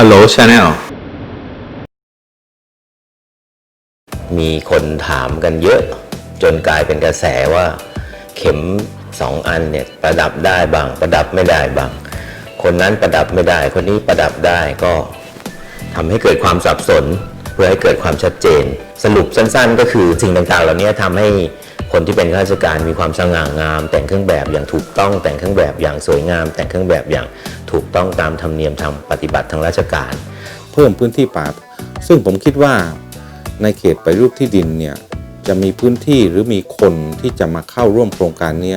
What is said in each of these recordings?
อโลชาแนลมีคนถามกันเยอะจนกลายเป็นกระแสว่า เข็มสองอันเนี่ยประดับได้บาง ประดับไม่ได้บาง คนนั้นประดับไม่ได้ คนนี้ประดับได้ก็ทำให้เกิดความสับสน เพื่อให้เกิดความชัดเจน สรุปสั้นๆ ก็คือสิ่งต่างๆ เหล่านี้ทำให้คนที่เป็นข้าราชการมีความสง่างาม แต่งเครื่องแบบอย่างถูกต้องแต่งเครื่องแบบอย่างสวยงาม แต่งเครื่องแบบอย่าง ถูกต้องตามธรรมเนียมทางปฏิบัติทางราชการ เพิ่มพื้นที่ป่า ซึ่งผมคิดว่าในเขตปฏิรูปที่ดินเนี่ยจะมีพื้นที่หรือมีคนที่จะมาเข้าร่วมโครงการเนี้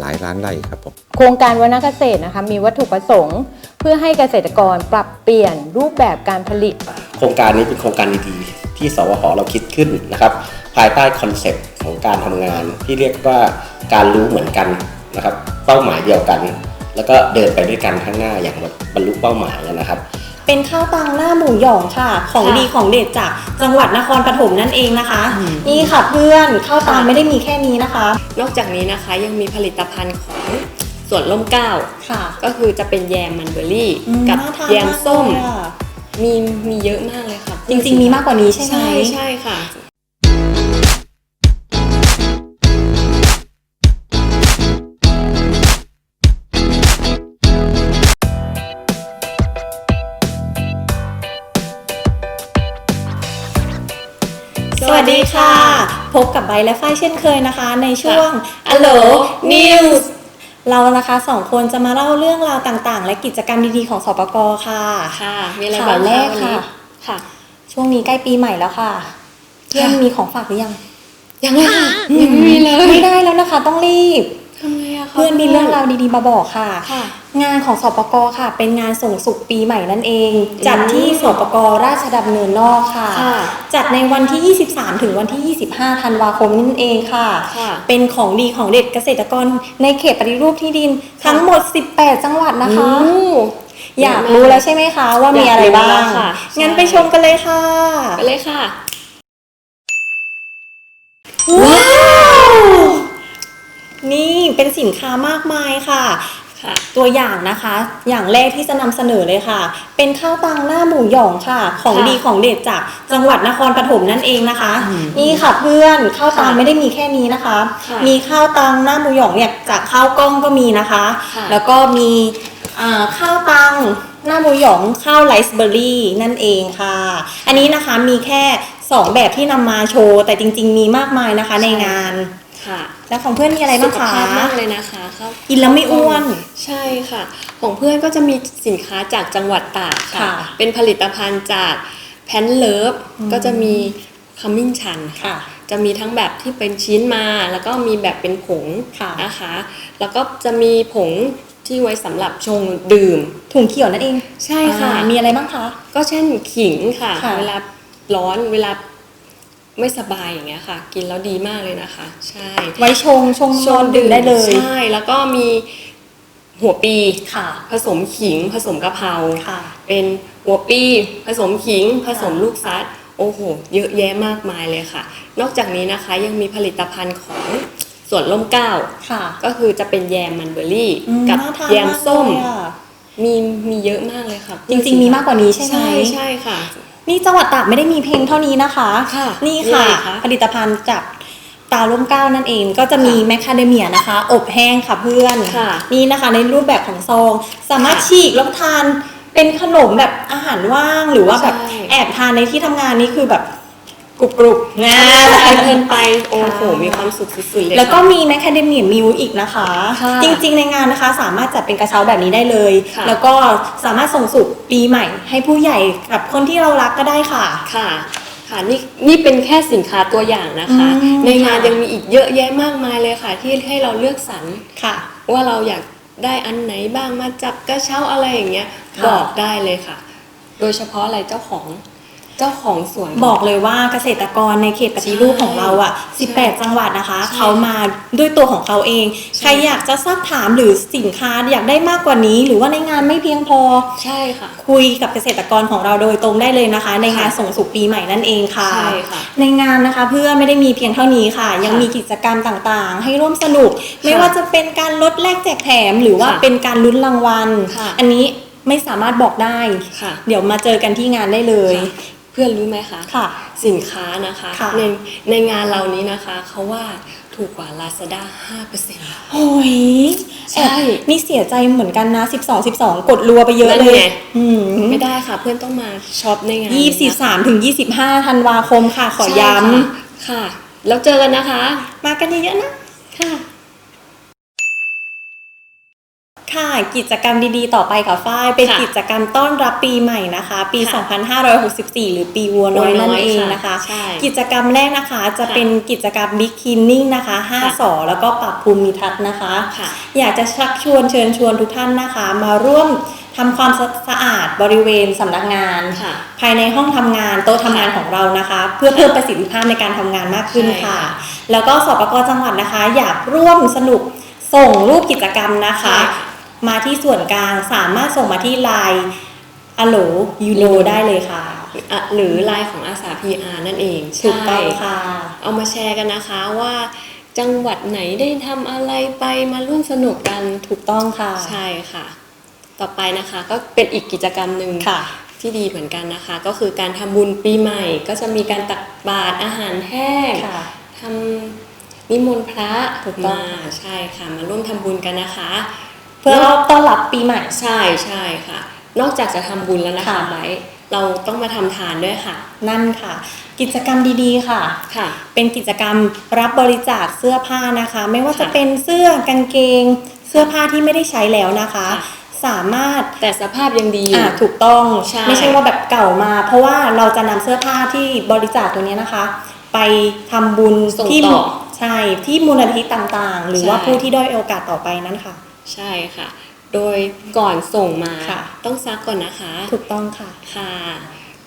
หลายล้านไร่ครับผมโครงการวนเกษตรนะคะมีวัตถุประสงค์ เพื่อให้เกษตรกรปรับเปลี่ยนรูปแบบการผลิต โครงการนี้เป็นโครงการดีๆที่สวหเราคิดขึ้นนะครับ ภายใต้คอนเซปต์ของการทำงานที่เรียกว่าการรู้เหมือนกันนะครับ เป้าหมายเดียวกัน แล้วก็เดินไปด้วยกันข้างหน้าอย่างบรรลุเป้าหมายนะครับ เป็นข้าวตังหน้าหมูหยองค่ะ ของค่ะดีของเด็ดจากจังหวัดนครปฐมนั่นเองนะคะ นี่ค่ะเพื่อนข้าวตังไม่ได้มีแค่นี้นะคะ นอกจากนี้นะคะยังมีผลิตภัณฑ์ของสวนล่มเกล้าค่ะ ก็คือจะเป็นแยมมันเบอร์รี่อืมกับน่าทานแยมส้มากเลยอะมีมีเยอะมากเลยค่ะ จริงๆมีมากกว่านี้ใช่ไหมใช่ใช่ค่ะ พบกับไบร์ทและฝ้ายเช่นเคยนะคะ ในช่วงค่ะ Allo News เรานะคะสองคนจะมาเล่าเรื่องราวต่างๆ และกิจกรรมดีๆของสปกค่ะค่ะ มีอะไรข่าวบ้างแรกวันนี้ค่ะค่ะ ช่วงนี้ใกล้ปีใหม่แล้วค่ะเพื่อนมีของฝากหรือยังยังเลยค่ะยังไม่มีเลยไม่ได้แล้วนะคะ ต้องรีบ ทำไงอะคะ เพื่อนมีเรื่องราวดีๆมาบอกค่ะ ค่ะงานของสปกค่ะ เป็นงานส่งสุขปีใหม่นั่นเอง จัดที่สปกราชดำเนินนอกค่ะ ค่ะจัดในวันที่ 23 ถึงวันที่ 25 ธันวาคมนั่นเองค่ะ ค่ะเป็นของดีของเด็ดเกษตรกรในเขตปฏิรูปที่ดินทั้งหมด 18 จังหวัดนะคะอู้อยากรู้แล้วใช่ไหมคะ ว่ามีอะไรบ้าอยากรู้ง แล้วค่ะ งั้นใช่ไปชมกันเลยค่ะ ไปเลยค่ะ ว้าว นี่ เป็นสินค้ามากมายค่ะค่ะตัวอย่างนะคะ อย่างแรกที่จะนำเสนอเลยค่ะ เป็นข้าวตังหน้าหมูหยองค่ะ ของค่ะดีของเด็ดจากจังหวัดนครปฐมนั่นเองนะคะ นี่ค่ะเพื่อนข้าวตังค่ะไม่ได้มีแค่นี้นะคะค่ะมีข้าวตังหน้าหมูหยองเนี่ยจากข้าวกล้องก็มีนะคะค่ะแล้วก็มีอ่าข้าวตังหน้าหมูหยองข้าวไรซ์เบอร์รี่นั่นเองค่ะ อันนี้นะคะมีแค่สองแบบที่นำมาโชว์ แต่จริง ๆ มีมากมายนะคะในงาน ค่ะแล้วของเพื่อนมีอะไรบ้างสุขคะภาพมากเลยนะคะครับกินแล้วไม่อ้วน ใช่ค่ะ ของเพื่อนก็จะมีสินค้าจากจังหวัดตากค่ะ ค่ะเป็นผลิตภัณฑ์จากแพนเลิฟก็จะมีขมิ้นชันค่ะจะมีทั้งแบบที่เป็นชิ้นมา แล้วก็มีแบบเป็นผงค่ะ นะคะ แล้วก็จะมีผงที่ไว้สำหรับชงดื่ม ถุงเขียวนั่นเองใช่ค่ะ อ่ามีอะไรบ้างคะ ก็เช่นขิงค่ะ ค่ะ เวลาร้อนเวลา ไม่สบายอย่างเงี้ยค่ะ กินแล้วดีมากเลยนะคะ ใช่ไว้ชงชงนอนดื่มได้เลยใช่ แล้วก็มีหัวปีค่ะ ผสมขิง ผสมกะเพราค่ะ เป็นหัวปีผสมขิง ผสมลูกซัดโอ้โห เยอะแยะมากมายเลยค่ะ นอกจากนี้นะคะยังมีผลิตภัณฑ์ของสวนล่มเกล้าค่ะ ก็คือจะเป็นแยมมันเบอร์รี่อืมกับน่าทานแยมส้มากเลยอะมีมีเยอะมากเลยค่ะ จริง ๆ มีมากกว่านี้ใช่ไหมใช่ใช่ค่ะ นี่จังหวัดตากไม่ได้มีเพียงเท่านี้นะคะค่ะนี่ค่ะมีอะไรคะ ผลิตภัณฑ์จากตาล่มเกล้านั่นเองก็จะมีแมคคาเดเมียนะคะ อบแห้งค่ะเพื่อน ค่ะ นี่นะคะในรูปแบบของซอง สามารถค่ะฉีกแล้วทานเป็นขนมแบบอาหารว่างหรือว่าแบบใช่แอบทานในที่ทำงานนี่คือแบบ กรุบกรุบๆนะเพลินไปโอ้โหมีความสุขสุดๆเลย แล้วก็ค่ะมีแมคคาเดเมียมิลอีกนะคะค่ะจริงๆในงานนะคะ สามารถจัดเป็นกระเช้าแบบนี้ได้เลยค่ะแล้วก็สามารถส่งสุขปีใหม่ ให้ผู้ใหญ่กับคนที่เรารักก็ได้ค่ะค่ะค่ะนี่นี่เป็นแค่สินค้าตัวอย่างนะคะอืมในงานค่ะยังมีอีกเยอะแยะมากมายเลยค่ะ ที่ให้เราเลือกสรรค่ะ ว่าเราอยากได้อันไหนบ้างมาจับกระเช้าอะไรอย่างเงี้ยค่ะบอกได้เลยค่ะ โดยเฉพาะอะไรเจ้าของ เจ้าของสวน บอกเลยว่าเกษตรกรในเขตปฏิรูปของเราอะ 18 จังหวัดนะคะใช่เขามาด้วยตัวของเขาเอง ใครอยากจะซักถามหรือสินค้าอยากได้มากกว่านี้ หรือว่าในงานไม่เพียงพอ ใช่ค่ะ คุยกับเกษตรกรของเราโดยตรงได้เลยนะคะ ในงานค่ะส่งสุขปีใหม่นั่นเองค่ะ ใช่ค่ะ ในงานนะคะเพื่อไม่ได้มีเพียงเท่านี้ค่ะ ยังค่ะมีกิจกรรมต่างๆ ให้ร่วมสนุก ไม่ว่าจะเป็นการลดแลกแจกแถม หรือว่าค่ะเป็นการลุ้นรางวัลค่ะอันนี้ไม่สามารถบอกได้ค่ะเดี๋ยวมาเจอกันที่งานได้เลยค่ะเพื่อนรู้ไหมคะค่ะสินค้านะคะค่ะ ในในงานเรานี้นะคะเขาว่าถูกกว่า Lazada 5%โอ้ยใช่ แอบนี่เสียใจเหมือนกันนะ 12 12 กดรัวไปเยอะนั่นเลยไง อืมไม่ได้ค่ะ เพื่อนต้องมาช็อปในงานยี่สิบสามถึงยี่สิบห้าธันวาคมค่ะ ขอย้ใช่ค่ะค่ะ แล้วเจอกันนะคะำมากันเยอะๆนะ ค่ะ ค่ะกิจกรรมดีๆ ต่อไปค่ะฝ้ายเป็นค่ะกิจกรรมต้อนรับปีใหม่นะคะ ปี ค่ะ2564 หรือปีวัวน้อยวัวน้อยนั่นเองค่ะนะคะใช่กิจกรรมแรกนะคะจะค่ะเป็นกิจกรรมบิ๊กคินนิ่งนะคะ ค่ะ 5สอแล้วก็ปรับภูมิทัศน์นะคะ ค่ะ อยากจะชักชวนเชิญชวนทุกท่านนะคะ มาร่วมทำความสะอาดบริเวณสำนักงาน ค่ะ ภายในห้องทำงานโต๊ะทำงานของเรานะคะ เพื่อเพิ่มประสิทธิภาพในการทำงานมากขึ้นใช่ค่ะค่ะแล้วก็สปกจังหวัดนะคะ อยากร่วมสนุกส่งรูปกิจกรรมนะคะ ใช่ค่ะ มาที่ส่วนกลางสามารถส่งมาที่ไลน์อโหลยูโนได้เลยค่ะ อะหรือไลน์ของอาสา PR นั่นเองถูกต้องใช่ค่ะ เอามาแชร์กันนะคะว่า จังหวัดไหนได้ทำอะไรไปมาร่วมสนุกกันถูกต้องค่ะ ใช่ค่ะ ต่อไปนะคะก็เป็นอีกกิจกรรมหนึ่งค่ะ ที่ดีเหมือนกันนะคะ ก็คือการทำบุญปีใหม่ ก็จะมีการตักบาตรอาหารแห้งค่ะทำนิมนต์พระถูกต้องมาใช่ค่ะ มาร่วมทำบุญกันนะคะเพื่อต้อนรับปีใหม่ ใช่ใช่ค่ะ นอกจากจะทำบุญแล้วนะคะค่ะ ไบร์ทเราต้องมาทำทานด้วยค่ะ นั่นค่ะ กิจกรรมดีๆค่ะ ค่ะ เป็นกิจกรรมรับบริจาคเสื้อผ้านะคะ ไม่ว่าจะค่ะเป็นเสื้อกางเกง เสื้อผ้าที่ไม่ได้ใช้แล้วนะคะ ค่ะ สามารถ แต่สภาพยังดีอยู่ อ่าถูกต้องใช่ไม่ใช่ว่าแบบเก่ามา เพราะว่าเราจะนำเสื้อผ้าที่บริจาคตัวเนี้ยนะคะ ไปทำบุญส่งที่ต่อใช่ที่มูลนิธิต่างๆ หรือใช่ว่าผู้ที่ด้อยโอกาสต่อไปนั้นค่ะ ใช่ค่ะ โดยก่อนส่งมาค่ะต้องซักก่อนนะคะ ถูกต้องค่ะค่ะ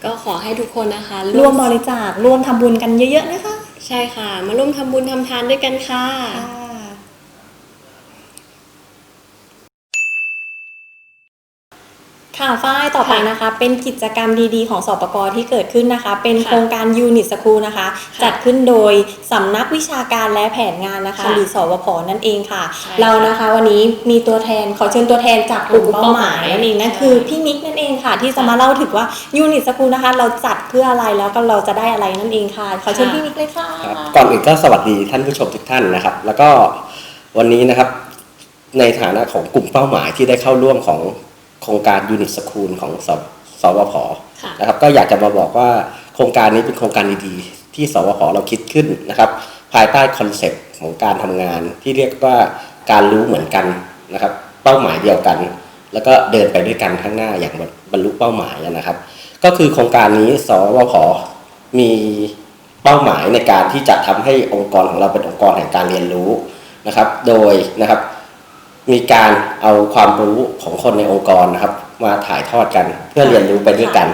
ก็ขอให้ทุกคนนะคะร่วมบริจาคร่วมทำบุญกันเยอะๆนะคะ ใช่ค่ะ มาร่วมทำบุญทำทานด้วยกันค่ะ ค่ะฝ้ายต่อไปนะคะ เป็นกิจกรรมดีๆ ของสปกที่เกิดขึ้นนะคะ เป็นค่ะโครงการยูนิตสคูลนะคะค่ะจัดขึ้นโดยสำนักวิชาการและแผนงานนะคะค่ะหรือสวพนั่นเองค่ะใช่เรานะคะวันนี้มีตัวแทนขอเชิญตัวแทนจากกลุ่มกลุ่มเป้าเป้าหหมามายยนั่นเองนั่นใช่คือพี่มิกนั่นเองค่ะ ที่จะค่ะมาเล่าถึงว่ายูนิตสคูลนะคะ เราจัดเพื่ออะไรแล้วก็เราจะได้อะไรนั่นเองค่ะ ขอเชิญค่ะพี่มิกเลยค่ะครับก่อนอื่นก็สวัสดีท่านผู้ชมทุกท่านนะครับ แล้วก็วันนี้นะครับในฐานะของกลุ่มเป้าหมายที่ได้เข้าร่วมของโครงการยูนิตสคูลของสสวพค่ะนะครับก็อยากจะมาบอกว่าโครงการนี้เป็นโครงการดีๆที่สวพเราคิดขึ้นนะครับ ภายใต้คอนเซปต์ของการทำงานที่เรียกว่าการรู้เหมือนกันนะครับ เป้าหมายเดียวกัน แล้วก็เดินไปด้วยกันข้างหน้าอย่างบรรลุเป้าหมายนะครับ ก็คือโครงการนี้สวพมีเป้าหมายในการที่จะทำให้องค์กรของเราเป็นองค์กรแห่งการเรียนรู้นะครับ โดยนะครับ มีการเอาความรู้ของคนในองค์กรนะครับ มาถ่ายทอดกันเพื่อเรียนรู้ไปด้วยกัน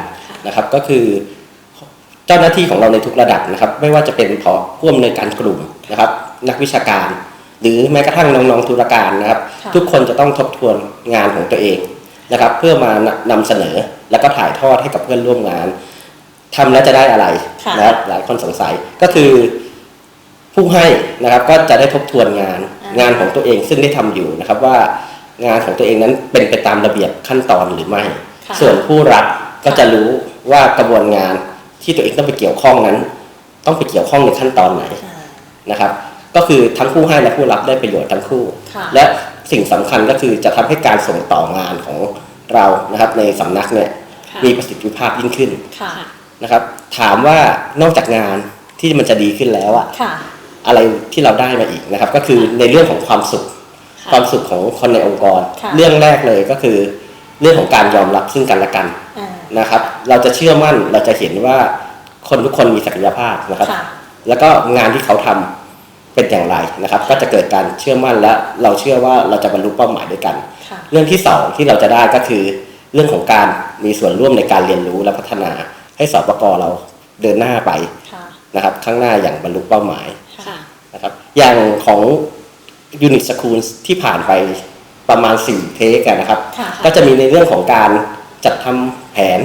นะครับ ก็คือเจ้าหน้าที่ของเราในทุกระดับนะครับ ไม่ว่าจะเป็นพอผู้อำนวยการกลุ่มนะครับ นักวิชาการ หรือแม้กระทั่งน้องๆธุรการนะครับค่ะทุกคนจะต้องทบทวนงานของตัวเองนะครับ เพื่อมานำเสนอแล้วก็ถ่ายทอดให้กับเพื่อนร่วมงานทำแล้วจะได้อะไรค่ะนะครับหลายคนสงสัยก็คือผู้ให้นะครับก็จะได้ทบทวนงานอ่า งงานของตัวเองซึ่งได้ทำอยู่นะครับว่างานของตัวเองนั้นเป็นไปตามระเบียบขั้นตอนหรือไม่ค่ะส่วนผู้รับก็จะรู้ว่ากระบวนงานที่ตัวเองต้องไปเกี่ยวข้องนั้น ต้องไปเกี่ยวข้องในขั้นตอนไหนอ่านะครับ ก็คือทั้งผู้ให้และผู้รับได้ประโยชน์ทั้งคู่ค่ะและสิ่งสำคัญก็คือจะทำให้การส่งต่องานของเรานะครับ ในสำนักเนี่ยค่ะมีประสิทธิภาพยิ่งขึ้นค่ะนะครับ ถามว่านอกจากงานที่มันจะดีขึ้นแล้วอะค่ะ อะไรที่เราได้มาอีกนะครับ ก็คือในเรื่องของความสุขค่ะความสุขของคนในองค์กรค่ะเรื่องแรกเลยก็คือ เรื่องของการยอมรับซึ่งกันและกันอ่านะครับ เราจะเชื่อมั่นเราจะเห็นว่าคนทุกคนมีศักยภาพนะครับค่ะแล้วก็งานที่เขาทำเป็นอย่างไรนะครับ ก็จะเกิดการเชื่อมั่นและเราเชื่อว่าเราจะบรรลุเป้าหมายด้วยกันค่ะเรื่องที่สองที่เราจะได้ก็คือ เรื่องของการมีส่วนร่วมในการเรียนรู้และพัฒนาให้สปกเราเดินหน้าไปค่ะนะครับ ข้างหน้าอย่างบรรลุเป้าหมายค่ะนะครับ อย่างของ Unit School ที่ผ่านไปประมาณ 4 เทคอะนะครับค่ะก็จะมีในเรื่องของการจัดทำแผน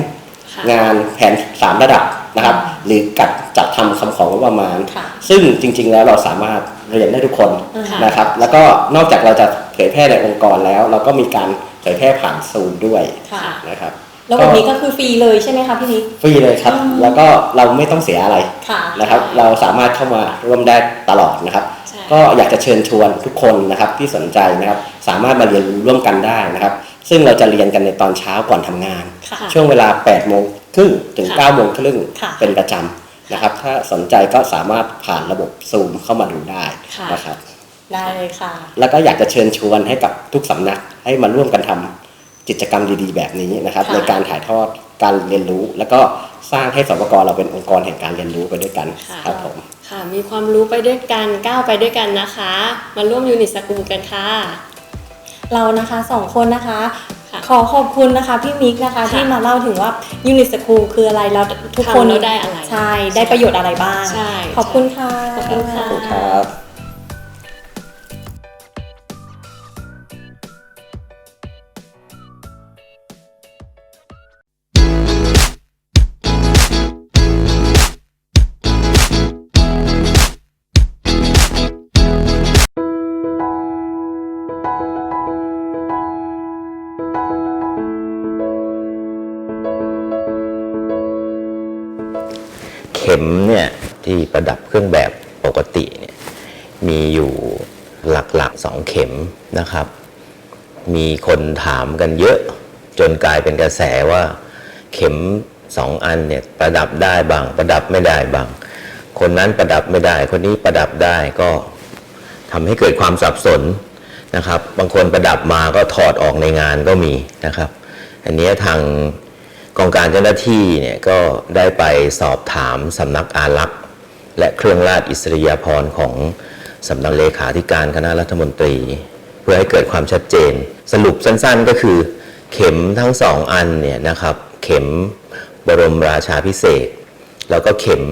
ค่ะงานแผน 3 ระดับนะครับ หรือกัดจัดทำคำของงบประมาณค่ะซึ่งจริง ๆ แล้วเราสามารถเรียนได้ทุกคนค่ะนะครับ แล้วก็นอกจากเราจะเผยแพร่ในองค์กรแล้ว เราก็มีการเผยแพร่ผ่านซูมด้วยค่ะนะครับแล้วแบบนี้ก็คือฟรีเลยใช่ไหมคะพี่นิกฟรีเลยครับอืมแล้วก็เราไม่ต้องเสียอะไรค่ะนะครับ เราสามารถเข้ามาร่วมได้ตลอดนะครับใช่ ก็อยากจะเชิญชวนทุกคนนะครับที่สนใจนะครับสามารถมาเรียนรู้ร่วมกันได้นะครับ ซึ่งเราจะเรียนกันในตอนเช้าก่อนทำงานค่ะช่วงเวลา8โมงครึ่งถึงค่ะ9โมงครึ่งค่ะเป็นประจำนะครับ ถ้าสนใจก็สามารถผ่านระบบซูมเข้ามาดูได้ค่ะนะครับได้เลยค่ะ แล้วก็อยากจะเชิญชวนให้กับทุกสำนักให้มาร่วมกันทำ กิจกรรมดีๆ แบบนี้นะครับค่ะในการถ่ายทอดการเรียนรู้ แล้วก็สร้างให้สปกรเราเป็นองค์กรแห่งการเรียนรู้ไปด้วยกันค่ะครับผมค่ะ มีความรู้ไปด้วยกันก้าวไปด้วยกันนะคะ มาร่วมยูนิตสกูลกันค่ะ เรานะคะสองคนนะคะค่ะขอขอบคุณนะคะพี่มิกนะคะค่ะที่มาเล่าถึงว่ายูนิตสคูลคืออะไรแล้วทุกคนทำแล้วได้อะไรใช่ได้ประโยชน์อะไรบ้างใช่ขอบคุณค่ะขอบคุณค่ะ เข็มเนี่ยที่ประดับเครื่องแบบปกติเนี่ยมีอยู่หลักๆสองเข็มนะครับ มีคนถามกันเยอะจนกลายเป็นกระแสว่าเข็มสองอันเนี่ยประดับได้บาง ประดับไม่ได้บาง คนนั้นประดับไม่ได้ คนนี้ประดับได้ก็ทำให้เกิดความสับสนนะครับ บางคนประดับมาก็ถอดออกในงานก็มีนะครับ อันนี้ทาง กองการเจ้าหน้าที่เนี่ยก็ได้ไปสอบถามสำนักอารักษ์และเครื่องราชอิสริยาภรณ์ของสำนักเลขาธิการคณะรัฐมนตรี เพื่อให้เกิดความชัดเจน สรุปสั้นๆก็คือ เข็มทั้งสองอันเนี่ยนะครับ เข็มบรมราชาพิเศษ แล้วก็เข็ม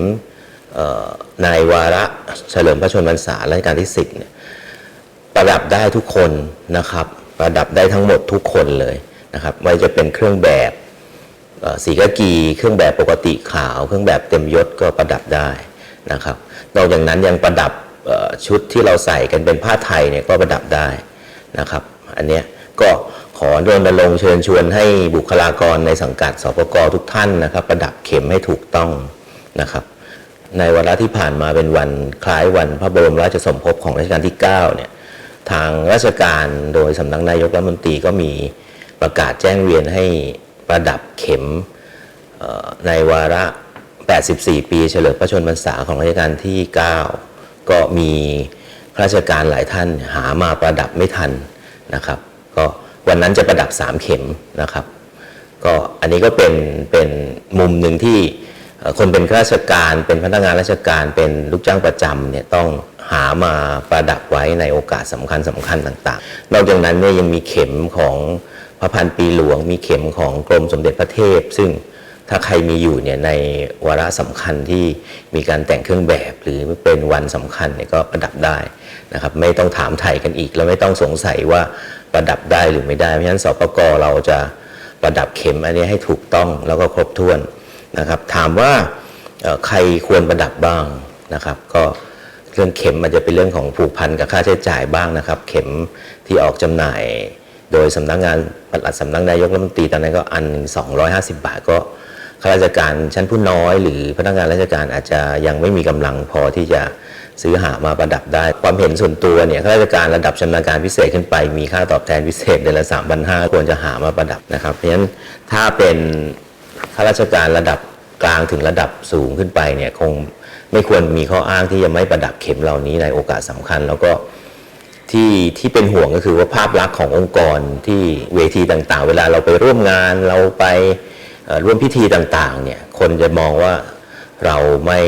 เอ่อในวาระเฉลิมพระชนมพรรษารัชกาลที่10เนี่ยประดับได้ทุกคนนะครับ ประดับได้ทั้งหมดทุกคนเลยนะครับไม่ว่าจะเป็นเครื่องแบบ สีกากีเครื่องแบบปกติขาว เครื่องแบบเต็มยศก็ประดับได้นะครับนอกจากนั้นยังประดับชุดที่เราใส่กันเป็นผ้าไทยเนี่ยก็ประดับได้นะครับ อันเนี้ยก็ขอรณรงค์เชิญชวนให้บุคลากรในสังกัดสปกทุกท่านนะครับ ประดับเข็มให้ถูกต้องนะครับ ในวาระที่ผ่านมาเป็นวันคล้ายวันพระบรมราชสมภพของรัชกาลที่9เนี่ยทางราชการโดยสำนักนายกรัฐมนตรีก็มีประกาศแจ้งเวียนให้ ประดับเข็มในวาระ 84 ปีเฉลิมพระชนมพรรษาของรัชกาลที่ 9 ก็มีข้าราชการหลายท่านหามาประดับไม่ทันนะครับ ก็วันนั้นจะประดับ 3 เข็มนะครับ ก็อันนี้ก็เป็นเป็นมุมหนึ่งที่คนเป็นข้าราชการเป็นพนักงานราชการเป็นลูกจ้างประจำเนี่ยต้องหามาประดับไว้ในโอกาสสำคัญสำคัญต่าง ๆ นอกจากนั้นเนี่ยยังมีเข็มของ พระพันปีหลวงมีเข็มของกรมสมเด็จพระเทพ ซึ่งถ้าใครมีอยู่เนี่ยในวาระสำคัญที่มีการแต่งเครื่องแบบ หรือเป็นวันสำคัญเนี่ยก็ประดับได้นะครับไม่ต้องถามไถ่กันอีก แล้วไม่ต้องสงสัยว่าประดับได้หรือไม่ได้เพราะฉะนั้นสปกเราจะประดับเข็มอันนี้ให้ถูกต้องแล้วก็ครบถ้วนนะครับถามว่าใครควรประดับบ้างนะครับ ก็เรื่องเข็มมันจะเป็นเรื่องของผูกพันกับค่าใช้จ่ายบ้างนะครับ เข็มที่ออกจำหน่าย โดยสำนักงานปลัดสำนักนายกรัฐมนตรีตอนนั้นก็อันหนึ่ง250บาทก็ข้าราชการชั้นผู้น้อย หรือพนักงานราชการอาจจะยังไม่มีกำลังพอที่จะซื้อหามาประดับได้ ความเห็นส่วนตัวเนี่ยข้าราชการระดับชำนาญการพิเศษขึ้นไป มีค่าตอบแทนพิเศษเดือนละ3 5 0 0ควรจะหามาประดับนะครับ เพราะฉะนั้นถ้าเป็นข้าราชการระดับกลางถึงระดับสูงขึ้นไปเนี่ยคงไม่ควรมีข้ออ้างที่จะไม่ประดับเข็มเหล่านี้ในโอกาสสำคัญ แล้วก็ ที่ที่เป็นห่วงก็คือว่าภาพลักษณ์ขององค์กรที่เวทีต่างๆ เวลาเราไปร่วมงานเราไปร่วมพิธีต่างๆเนี่ยคนจะมองว่าเราไม่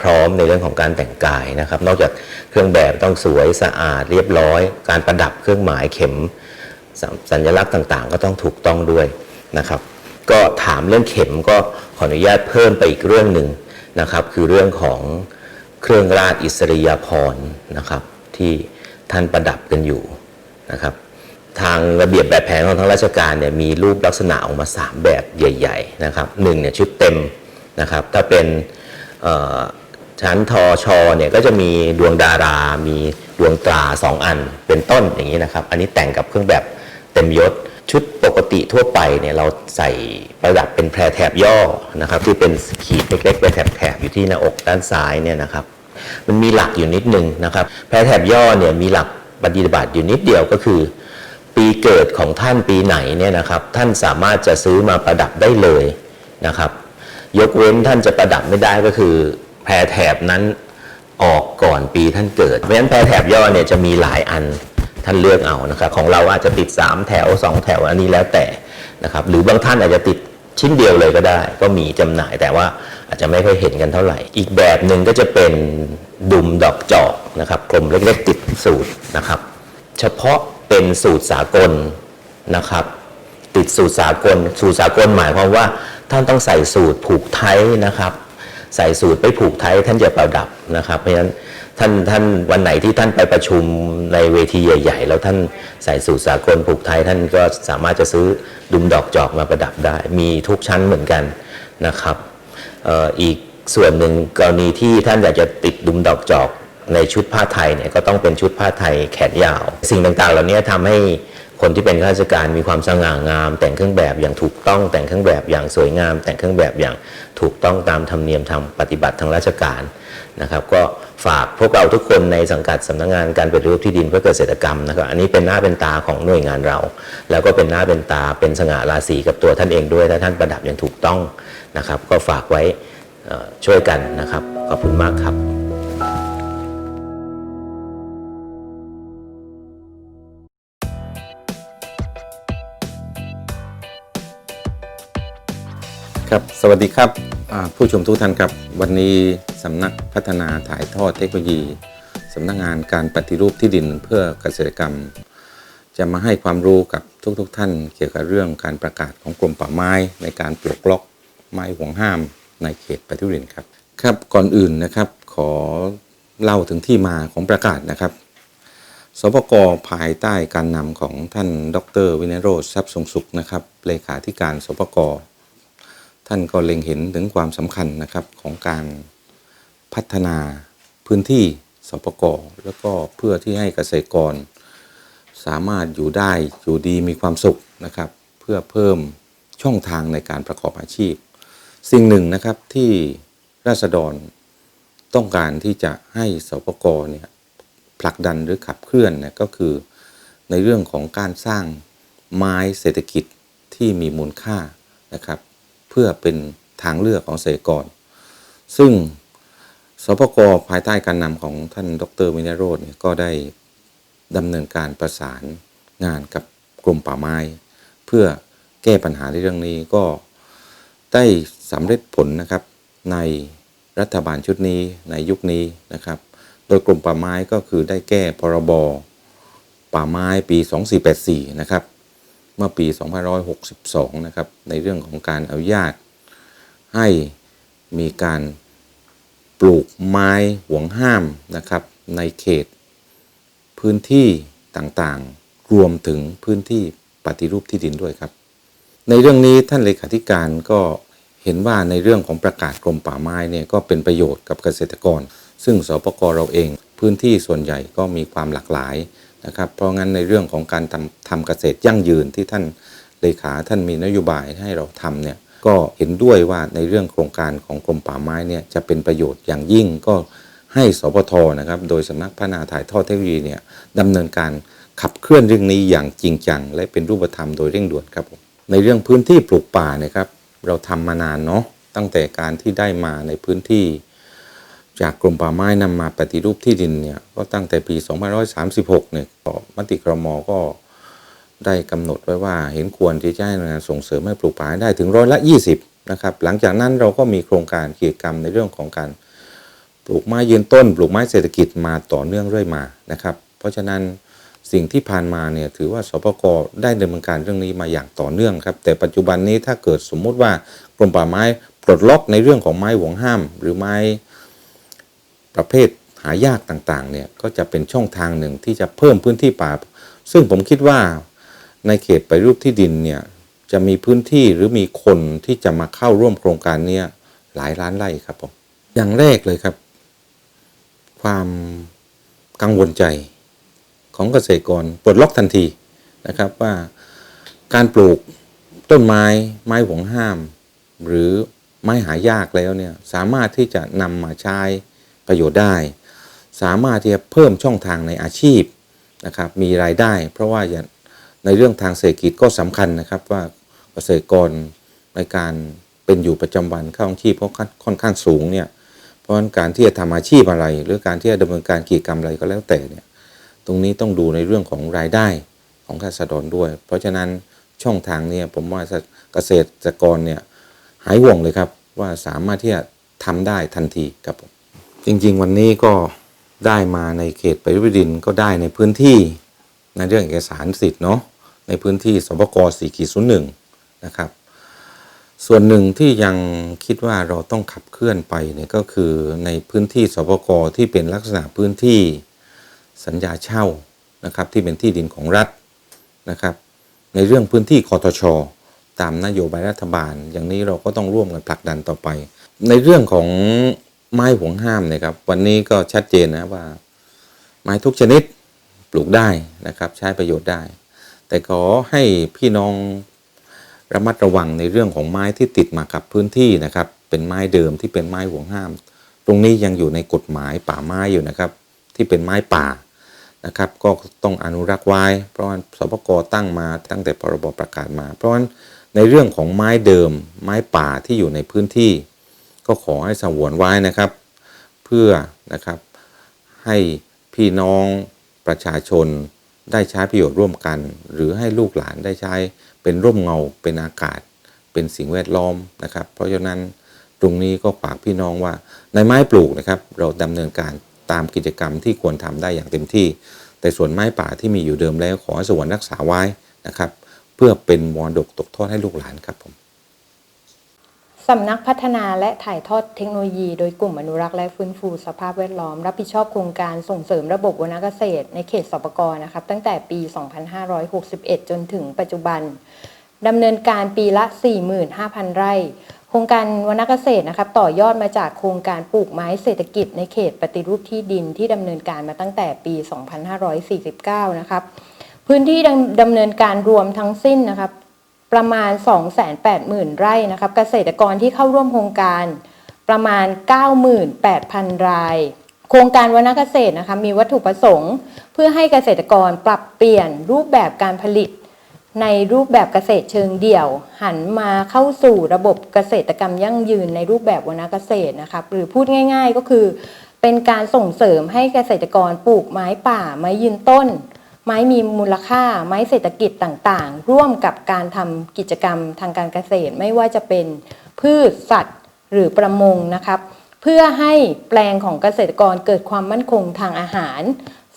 พร้อมในเรื่องของการแต่งกายนะครับ นอกจากเครื่องแบบต้องสวยสะอาดเรียบร้อย การประดับเครื่องหมายเข็มสสัญลักษณ์ต่างๆ ก็ต้องถูกต้องด้วยนะครับ ก็ถามเรื่องเข็มก็ขออนุญาตเพิ่มไปอีกเรื่องหนึ่งนะครับ คือเรื่องของเครื่องราชอิสริยาภรณ์นะครับที่ ท่านประดับกันอยู่นะครับ ทางระเบียบแบบแผนของทางราชการเนี่ยมีรูปลักษณะออกมา 3 แบบใหญ่ ๆ นะครับหนึ่งเนี่ยชุดเต็มนะครับ ถ้าเป็นชั้นทอชอเนี่ยก็จะมีดวงดารา มีดวงตรา 2 อันเป็นต้นอย่างนี้นะครับ อันนี้แต่งกับเครื่องแบบเต็มยศชุดปกติทั่วไปเนี่ยเราใส่ประดับเป็นแพรแถบย่อนะครับที่เป็นขีดเล็กๆเป็นแถบๆอยู่ที่หน้าอกด้านซ้ายเนี่ยนะครับ มันมีหลักอยู่นิดนึงนะครับ แพรแถบย่อเนี่ยมีหลักปฏิบัติอยู่นิดเดียวก็คือ ปีเกิดของท่านปีไหนเนี่ยนะครับ ท่านสามารถจะซื้อมาประดับได้เลยนะครับ ยกเว้นท่านจะประดับไม่ได้ก็คือ แพรแถบนั้นออกก่อนปีท่านเกิดเพราะฉะนั้นแพรแถบย่อเนี่ยจะมีหลายอันท่านเลือกเอานะครับของเราอาจจะติด 3 แถว 2 แถวอันนี้แล้วแต่นะครับ หรือบางท่านอาจจะติดชิ้นเดียวเลยก็ได้ ก็มีจำหน่ายแต่ว่า อาจจะไม่ค่อยเห็นกันเท่าไหร่ อีกแบบหนึ่งก็จะเป็นดุมดอกจอกนะครับกลมเล็กๆติดสูตรนะครับ เฉพาะเป็นสูตรสากลนะครับ ติดสูตรสากล สูตรสากลหมายความว่า ท่านต้องใส่สูตรผูกไทยนะครับ ใส่สูตรไปผูกไทยท่านจะประดับนะครับ เพราะฉะนั้นท่านท่านวันไหนที่ท่านไปประชุมในเวทีใหญ่ ๆ แล้วท่านใส่สูตรสากลผูกไทยท่านก็สามารถจะซื้อดุมดอกจอกมาประดับได้ มีทุกชั้นเหมือนกันนะครับ อีกส่วนหนึ่งกรณีที่ท่านอยากจะติดดุมดอกจอกในชุดผ้าไทยเนี่ยก็ต้องเป็นชุดผ้าไทยแขนยาว สิ่งต่างๆ เหล่านี้ทำให้คนที่เป็นข้าราชการมีความสง่างาม แต่งเครื่องแบบอย่างถูกต้องแต่งเครื่องแบบอย่างสวยงาม แต่งเครื่องแบบอย่างถูกต้องตามธรรมเนียมทางปฏิบัติทางราชการนะครับ ก็ฝากพวกเราทุกคนในสังกัดสำนักงานการปฏิรูปที่ดินเพื่อเกษตรกรรมนะครับ อันนี้เป็นหน้าเป็นตาของหน่วยงานเรา แล้วก็เป็นหน้าเป็นตาเป็นสง่าราศีกับตัวท่านเองด้วยถ้าท่านประดับอย่างถูกต้อง นะครับ ก็ฝากไว้ช่วยกันนะครับ ขอบคุณมากครับครับ สวัสดีครับผู้ชมทุกท่านครับ วันนี้สำนักพัฒนาถ่ายทอดเทคโนโลยีสำนักงานการปฏิรูปที่ดินเพื่อเกษตรกรรม จะมาให้ความรู้กับทุกๆทท่าน เกี่ยวกับเรื่องการประกาศของกรมป่าไม้ในการปลดล็อก ไม้ห่วงห้ามในเขตปฏิรูปที่ดินครับครับก่อนอื่นนะครับขอเล่าถึงที่มาของประกาศนะครับสปกภายใต้การนำของท่านดรวินโรจน์ทรัพย์ทรงสุขนะครับเลขาธิการสปกท่านก็เล็งเห็นถึงความสำคัญนะครับของการพัฒนาพื้นที่สปกแล้วก็เพื่อที่ให้เกษตรกร สามารถอยู่ได้อยู่ดีมีความสุขนะครับ เพื่อเพิ่มช่องทางในการประกอบอาชีพ สิ่งหนึ่งนะครับที่ราษฎรต้องการที่จะให้สปกเนี่ยผลักดันหรือขับเคลื่อนนี่ยก็คือในเรื่องของการสร้างไม้เศรษฐกิจที่มีมูลค่านะครับ เพื่อเป็นทางเลือกของเกษตรกร ซึ่งสปกภายใต้การนำของท่านดรวินโรจน์เนี่ยก็ได้ดำเนินการประสานงานกับกรมป่าไม้ เพื่อแก้ปัญหาในเรื่องนี้ก็ได้ สำเร็จผลนะครับในรัฐบาลชุดนี้ในยุคนี้นะครับ โดยกรมป่าไม้ก็คือได้แก้พรบป่าไม้ปี 2484 นะครับ เมื่อปี 2562 นะครับ ในเรื่องของการอนุญาต ให้มีการปลูกไม้ห่วงห้ามนะครับ ในเขต พื้นที่ต่างๆ รวมถึงพื้นที่ปฏิรูปที่ดินด้วยครับ ในเรื่องนี้ท่านเลขาธิการก็ เห็นว่าในเรื่องของประกาศกรมป่าไม้เนี่ยก็เป็นประโยชน์กับเกษตรกร ซึ่งสปกรเราเอง พื้นที่ส่วนใหญ่ก็มีความหลากหลายนะครับเพราะงั้นในเรื่องของการทำทำเกษตรยั่งยืนที่ท่านเลขาท่านมีนโยบายให้เราทำเนี่ยก็เห็นด้วยว่าในเรื่องโครงการของกรมป่าไม้เนี่ยจะเป็นประโยชน์อย่างยิ่งก็ให้สปทนะครับโดยสำนักพัฒนาถ่ายทอดเทคโนโลยีเนี่ยดำเนินการขับเคลื่อนเรื่องนี้อย่างจริงจัง และเป็นรูปธรรมโดยเร่งด่วนครับผมในเรื่องพื้นที่ปลูกป่านะครับ เราทำมานานเนาะตั้งแต่การที่ได้มาในพื้นที่จากกรมป่าไม้นำมาปฏิรูปที่ดินเนี่ยก็ตั้งแต่ปี 2536 เนี่ยก็มติครมก็ได้กำหนดไว้ว่าเห็นควรที่จะให้หน่วยงานส่งเสริมให้ปลูกป่าได้ถึงร้อยละ 20 นะครับ หลังจากนั้นเราก็มีโครงการกิจกรรมในเรื่องของการปลูกไม้ยืนต้น ปลูกไม้เศรษฐกิจมาต่อเนื่องเรื่อยมานะครับ เพราะฉะนั้น สิ่งที่ผ่านมาเนี่ยถือว่าสปกได้ดำเนินการเรื่องนี้มาอย่างต่อเนื่องครับ แต่ปัจจุบันนี้ถ้าเกิดสมมุติว่ากรมป่าไม้ปลดล็อกในเรื่องของไม้ห่วงห้าม หรือไม้ประเภทหายากต่างๆเนี่ยก็จะเป็นช่องทางหนึ่งที่จะเพิ่มพื้นที่ป่า ซึ่งผมคิดว่าในเขตไปรูปที่ดินเนี่ยจะมีพื้นที่หรือมีคนที่จะมาเข้าร่วมโครงการเนี้หลายล้านไร่ครับผมอย่างแรกเลยครับ ความกังวลใจ ของเกษตรกรปลดล็อกทันทีนะครับว่าการปลูกต้นไม้ไม้หวงห้าม หรือไม้หายากแล้วเนี่ยสามารถที่จะนำมาใช้ประโยชน์ได้ สามารถที่จะเพิ่มช่องทางในอาชีพนะครับมีรายได้ เพราะว่าในเรื่องทางเศรษฐกิจก็สำคัญนะครับว่าเกษตรกรในการเป็นอยู่ประจำวันเข้าของชีพเขาค่อนข้างสูงเนี่ยเพราะการที่จะทำอาชีพอะไร หรือการที่จะดำเนินการกิจกรรมอะไรก็แล้วแต่เนี่ย ตรงนี้ต้องดูในเรื่องของรายได้ของเกษตรกรด้วย เพราะฉะนั้นช่องทางเนี่ยผมว่าเกษตรกรเนี่ยหายห่วงเลยครับว่าสามารถที่จะทำได้ทันทีครับผมจริงๆ วันนี้ก็ได้มาในเขตปริวิดินก็ได้ในพื้นที่ในเรื่องเอกสารสิทธิ์เนาะในพื้นที่สปก4ขีด01นะครับ ส่วนหนึ่งที่ยังคิดว่าเราต้องขับเคลื่อนไปเนี่ยก็คือในพื้นที่สปกที่เป็นลักษณะพื้นที่ สัญญาเช่านะครับที่เป็นที่ดินของรัฐนะครับ ในเรื่องพื้นที่คอทช ตามนโยบายรัฐบาล อย่างนี้เราก็ต้องร่วมกันผลักดันต่อไป ในเรื่องของไม้ห่วงห้ามนะครับ วันนี้ก็ชัดเจนนะว่า ไม้ทุกชนิดปลูกได้นะครับ ใช้ประโยชน์ได้ แต่ขอให้พี่น้องระมัดระวังในเรื่องของไม้ที่ติดมากับพื้นที่นะครับ เป็นไม้เดิมที่เป็นไม้ห่วงห้าม ตรงนี้ยังอยู่ในกฎหมายป่าไม้อยู่นะครับ ที่เป็นไม้ป่า นะครับก็ต้องอนุรักษ์ไว้ เพราะว่าสปกตั้งมาตั้งแต่พรบประกาศมา เพราะฉะนั้นในเรื่องของไม้เดิม ไม้ป่าที่อยู่ในพื้นที่ ก็ขอให้สงวนไว้นะครับ เพื่อนะครับให้พี่น้องประชาชนได้ใช้ประโยชน์ร่วมกัน หรือให้ลูกหลานได้ใช้เป็นร่มเงาเป็นอากาศ เป็นสิ่งแวดล้อมนะครับ เพราะฉะนั้นตรงนี้ก็ฝากพี่น้องว่าในไม้ปลูกนะครับ เราดำเนินการ ตามกิจกรรมที่ควรทำได้อย่างเต็มที่ แต่ส่วนไม้ป่าที่มีอยู่เดิมแล้วขอสวนรักษาไว้นะครับ เพื่อเป็นมรดกตกทอดให้ลูกหลานครับผมสำนักพัฒนาและถ่ายทอดเทคโนโลยี โดยกลุ่มอนุรักษ์และฟื้นฟูสภาพแวดล้อม รับผิดชอบโครงการส่งเสริมระบบวนาเกษตร ในเขตสปกรนะครับ ตั้งแต่ปี 2561 จนถึงปัจจุบันดำเนินการปีละ 45,000 ไร่โครงการวนาเกษตรนะครับต่อยอดมาจากโครงการปลูกไม้เศรษฐกิจในเขตปฏิรูปที่ดินที่ดำเนินการมาตั้งแต่ปี 2549 นะครับ พื้นที่ดำดำเนินการรวมทั้งสิ้นนะครับ ประมาณ 280,000 ไร่นะครับ เกษตรกรที่เข้าร่วมโครงการประมาณ 98,000 ราย โครงการวนาเกษตรนะคะมีวัตถุประสงค์ เพื่อให้เกษตรกรปรับเปลี่ยนรูปแบบการผลิต ในรูปแบบเกษตรเชิงเดี่ยว หันมาเข้าสู่ระบบเกษตรกรรมยั่งยืนในรูปแบบวนาเกษตรนะครับหรือพูดง่าย ๆ ก็คือ เป็นการส่งเสริมให้เกษตรกรปลูกไม้ป่า ไม้ยืนต้น ไม้มีมูลค่า ไม้เศรษฐกิจต่างๆ ร่วมกับการทำกิจกรรมทางการเกษตรไม่ว่าจะเป็นพืชสัตว์หรือประมงนะครับ เพื่อให้แปลงของเกษตรกรเกิดความมั่นคงทางอาหาร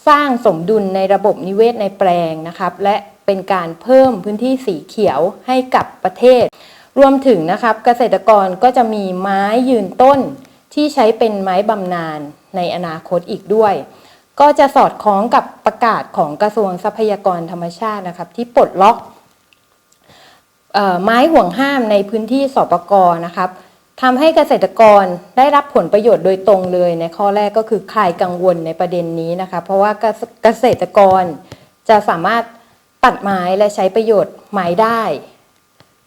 สร้างสมดุลในระบบนิเวศในแปลงนะครับ และ เป็นการเพิ่มพื้นที่สีเขียวให้กับประเทศ รวมถึงนะครับเกษตรกรก็จะมีไม้ยืนต้นที่ใช้เป็นไม้บำนาญในอนาคตอีกด้วย ก็จะสอดคล้องกับประกาศของกระทรวงทรัพยากรธรรมชาตินะครับ ที่ปลดล็อกออไม้ห่วงห้ามในพื้นที่สปกนะครับทำให้เกษตรกรได้รับผลประโยชน์โดยตรงเลยในข้อแรกก็คือคลายกังวลในประเด็นนี้นะคะ เพราะว่าเกษตรกรจะสามารถ ตัดไม้และใช้ประโยชน์ไม้ได้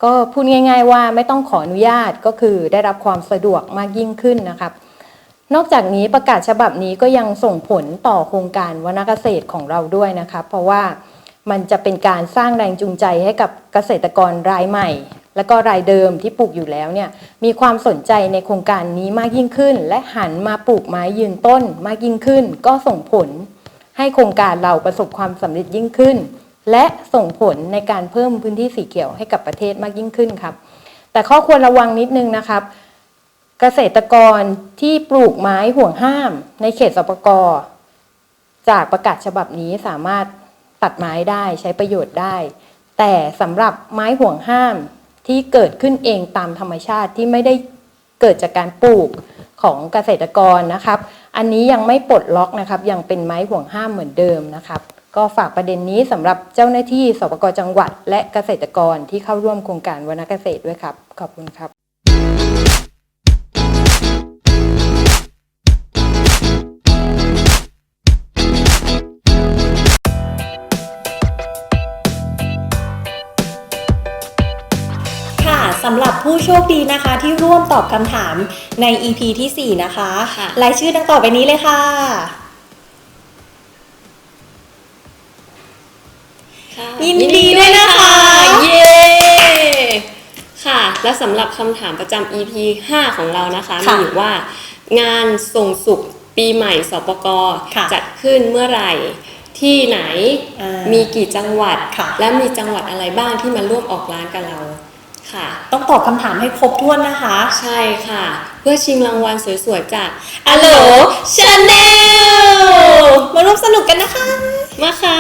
ก็พูดง่าย ๆ ว่าไม่ต้องขออนุญาตก็คือได้รับความสะดวกมากยิ่งขึ้นนะครับนอกจากนี้ประกาศฉบับนี้ก็ยังส่งผลต่อโครงการวนาเกษตรของเราด้วยนะคะเพราะว่ามันจะเป็นการสร้างแรงจูงใจให้กับเกษตรกรรายใหม่ และก็รายเดิมที่ปลูกอยู่แล้วเนี่ยมีความสนใจในโครงการนี้มากยิ่งขึ้น และหันมาปลูกไม้ยืนต้นมากยิ่งขึ้น ก็ส่งผลให้โครงการเราประสบความสำเร็จยิ่งขึ้น และส่งผลในการเพิ่มพื้นที่สีเขียวให้กับประเทศมากยิ่งขึ้นครับ แต่ข้อควรระวังนิดนึงนะครับ เกษตรกรที่ปลูกไม้ห่วงห้าม ในเขตสปกจากประกาศฉบับนี้สามารถตัดไม้ได้ใช้ประโยชน์ได้ แต่สำหรับไม้ห่วงห้ามที่เกิดขึ้นเองตามธรรมชาติที่ไม่ได้เกิดจากการปลูกของเกษตรกรนะครับ อันนี้ยังไม่ปลดล็อกนะครับ ยังเป็นไม้ห่วงห้ามเหมือนเดิมนะครับ ก็ฝากประเด็นนี้สำหรับเจ้าหน้าที่สปกจังหวัด และเกษตรกรที่เข้าร่วมโครงการวนาเกษตรด้วยครับ ขอบคุณครับคผู้โชคดีนะคะที่ร่วมตอบคำถามใน EP ที่ 4 นะคะค่ะรายชื่อดังต่อไปนี้เลยค่ะ ยินดีด้วยนะคะ เย้ค่ะ และสำหรับคำถามประจำ EP 5 ของเรานะคะ มีค่ะอยู่ว่างานส่งสุขปีใหม่สปกค่ะจัดขึ้นเมื่อไหร่ที่ไหนอ่ามีกี่จังหวัดค่ะและมีจังหวัดอะไรบ้างที่มาร่วมออกร้านกับเราค่ะ ต้องตอบคำถามให้ครบถ้วนนะคะ ใช่ค่ะ เพื่อชิงรางวัลสวยๆจากอัลโหลชาแนลมาร่วมสนุกกันนะคะ มาค่ะ